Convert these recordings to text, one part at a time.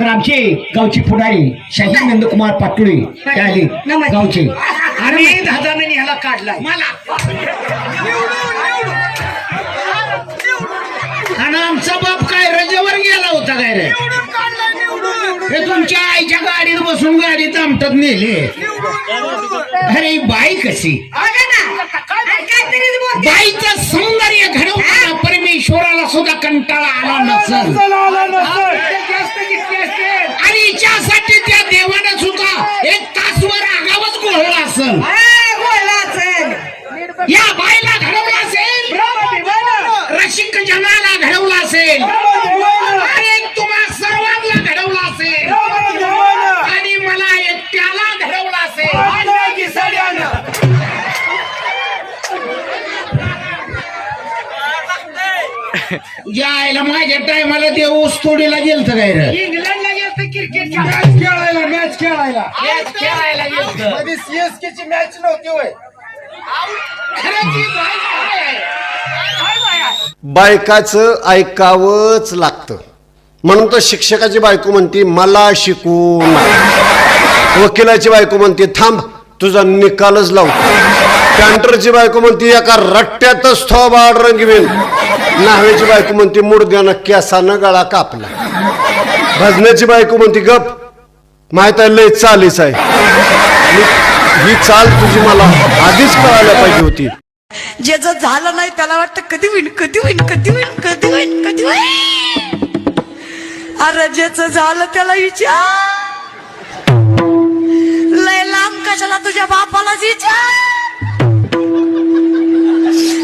तर आमचे गावचे पुढारी शाहीर नंदकुमार पाटोळे ते आले. गावचे. आणि दादाने ह्याला काढलाय. मला. आणि आमचा बाप काय रजेवर गेला होता काय रे? हे तुमच्या आईच्या गाडीत बसून गाडीत आमटत नेले. अरे बाई कशी? बाईचं सौंदर्य घडवताना परमेश्वराला सुद्धा कंटाळा आला नसेल. आणि हिच्यासाठी त्या देवानं सुद्धा एक तासभर आगावच गोळला असेल. हा. या बाईला घडवलं असेल. रसिक जनाला घडवलं असेल. आणि तुम्हा सर्वांना घडवलं असेल. आणि मला एकट्याला घडवलं असेल. आईला माझ्या टायमाला ते ऊस तोडीला गेलत काय क्रिकेट खेळायला मॅच खेळायला. मॅच खेळायला मध्ये सीएसके ची मॅच नव्हती होय? बायकाचं ऐकावंच लागतं. म्हणून तर शिक्षकाची बायको म्हणते मला शिकू. वकिलाची बायको म्हणते थांब तुझा निकालच लावतो. कॅन्टरची बायको म्हणते एका रट्ट्यातच थोबाड रंगवीन. नाहवेची बायको म्हणते मुडद्यानं केसानं गळा कापला. भजनाची बायको म्हणती गप माहीत आहे लय चालीच आहे. ही चाल तुझी मला आधीच कळायला पाहिजे होती. ज्याचं झालं नाही त्याला वाटतं कधी होईन कधी होईन कधी होईन कधी होईन कधी होईन. अरे ज्याचं झालं त्याला विचार. लय लांब कशाला तुझ्या बापाला विचार.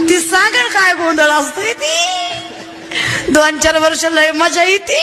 ती सांगेल काय गोंधळ असतोय ती. दोन चार वर्ष लय मजा येते.